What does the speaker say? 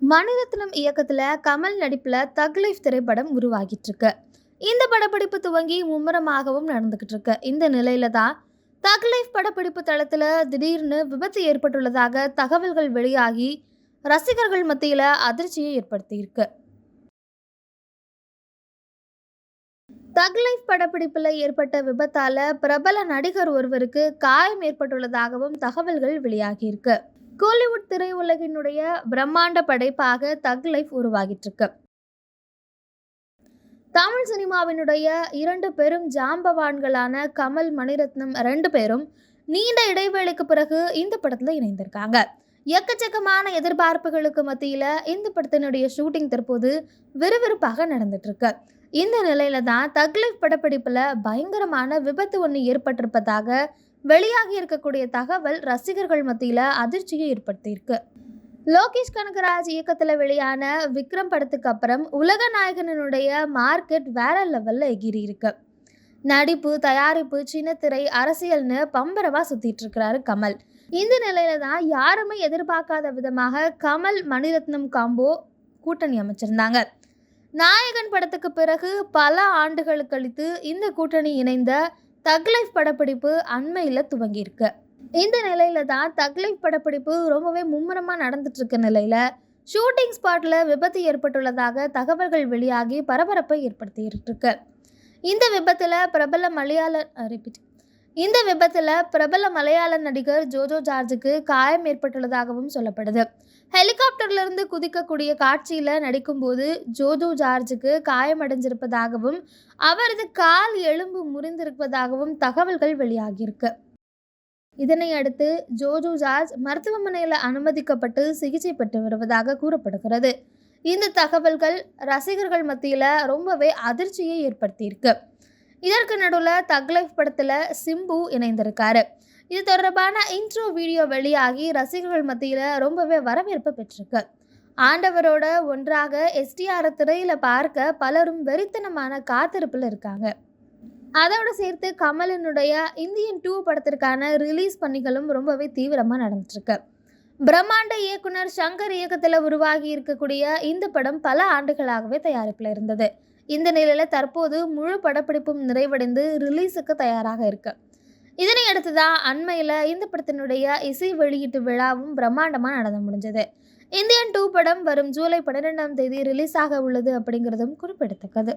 மணிரத்னம் இயக்கத்தில் கமல் நடிப்பில் தக் லைஃப் திரைப்படம் உருவாகிட்டு இருக்கு இந்த படப்பிடிப்பு துவங்கி மும்முரமாகவும் நடந்துக்கிட்டு இருக்கு இந்த நிலையில தான் தக் லைஃப் படப்பிடிப்பு தளத்தில் திடீர்னு விபத்து ஏற்பட்டுள்ளதாக தகவல்கள் வெளியாகி ரசிகர்கள் மத்தியில் அதிர்ச்சியை ஏற்படுத்தியிருக்கு. தக் லைஃப் படப்பிடிப்பில் ஏற்பட்ட விபத்தால் பிரபல நடிகர் ஒருவருக்கு காயம் ஏற்பட்டுள்ளதாகவும் தகவல்கள் வெளியாகியிருக்கு. கோலிவுட் திரையுலகினுடைய பிரம்மாண்ட படைப்பாக தக் லைஃப் உருவாகிட்டு இருக்கு தமிழ் சினிமாவினுடைய இரண்டு பெரும் ஜாம்பவான்களான கமல் மணிரத்னம் ரெண்டு பேரும் நீண்ட இடைவேளைக்கு பிறகு இந்த படத்தில் இணைந்திருக்காங்க. எக்கச்சக்கமான எதிர்பார்ப்புகளுக்கு மத்தியில் இந்த படத்தினுடைய ஷூட்டிங் தற்போது விறுவிறுப்பாக நடந்துட்டு இருக்கு இந்த நிலையில தான் தக் படப்பிடிப்பில் பயங்கரமான விபத்து ஒன்று ஏற்பட்டிருப்பதாக வெளியாகி இருக்கக்கூடிய தகவல் ரசிகர்கள் மத்தியில் அதிர்ச்சியை ஏற்படுத்தியிருக்கு. லோகேஷ் கனகராஜ் இயக்கத்தில் வெளியான விக்ரம் படத்துக்கு அப்புறம் உலக நாயகனனுடைய மார்க்கெட் வேற லெவலில் எகிரி இருக்கு நடிப்பு தயாரிப்பு சின்னத்திரை அரசியல்னு பம்பரவா சுத்திட்டு இருக்கிறாரு கமல். இந்த நிலையில தான் யாருமே எதிர்பார்க்காத விதமாக கமல் மணிரத்னம் காம்போ கூட்டணி அமைச்சிருந்தாங்க. நாயகன் படத்துக்கு பிறகு பல ஆண்டுகள் கழித்து இந்த கூட்டணி இணைந்த தக் லைஃப் படப்பிடிப்பு அண்மையில் துவங்கியிருக்கு. இந்த நிலையில தான் தக் லைஃப் படப்பிடிப்பு ரொம்பவே மும்முரமாக நடந்துட்டு இருக்க நிலையில ஷூட்டிங் ஸ்பாட்டில் விபத்து ஏற்பட்டுள்ளதாக தகவல்கள் வெளியாகி பரபரப்பை ஏற்படுத்தியிருக்கு இந்த விபத்தில் பிரபல மலையாள ரிப்பீட் இந்த விபத்தில் பிரபல மலையாள நடிகர் ஜோஜோ ஜார்ஜுக்கு காயம் ஏற்பட்டுள்ளதாகவும் சொல்லப்படுது. ஹெலிகாப்டர்லேருந்து குதிக்கக்கூடிய காட்சியில் நடிக்கும்போது ஜோஜோ ஜார்ஜுக்கு காயமடைஞ்சிருப்பதாகவும் அவரது கால் எலும்பு முறிந்திருப்பதாகவும் தகவல்கள் வெளியாகியிருக்கு. இதனை அடுத்து ஜோஜோ ஜார்ஜ் மருத்துவமனையில் அனுமதிக்கப்பட்டு சிகிச்சை பெற்று வருவதாக கூறப்படுகிறது. இந்த தகவல்கள் ரசிகர்கள் மத்தியில் ரொம்பவே அதிர்ச்சியை ஏற்படுத்தியிருக்கு. இதற்கு நடுவில் தக்லைஃப் படத்தில் சிம்பு இணைந்திருக்காரு. இது தொடர்பான இன்ட்ரோ வீடியோ வெளியாகி ரசிகர்கள் மத்தியில் ரொம்பவே வரவேற்பு பெற்றிருக்கு. ஆண்டவரோட ஒன்றாக எஸ்டிஆர் திரையில் பார்க்க பலரும் வெறித்தனமான காத்திருப்பில் இருக்காங்க. அதோடு சேர்த்து கமலனுடைய இந்தியன் டூ படத்திற்கான ரிலீஸ் பணிகளும் ரொம்பவே தீவிரமாக நடந்துட்டுருக்கு. பிரம்மாண்ட இயக்குனர் சங்கர் இயக்கத்தில் உருவாகி இருக்கக்கூடிய இந்த படம் பல ஆண்டுகளாகவே தயாரிப்பில் இருந்தது. இந்த நிலையில் தற்போது முழு படப்பிடிப்பும் நிறைவடைந்து ரிலீஸுக்கு தயாராக இருக்கு. இதனை அடுத்து தான் அண்மையில் இந்த படத்தினுடைய இசை வெளியீட்டு விழாவும் பிரம்மாண்டமாக நடந்து முடிஞ்சது. இந்தியன் டூ படம் வரும் ஜூலை பன்னிரெண்டாம் தேதி ரிலீஸ் ஆக உள்ளது அப்படிங்கிறதும் குறிப்பிடத்தக்கது.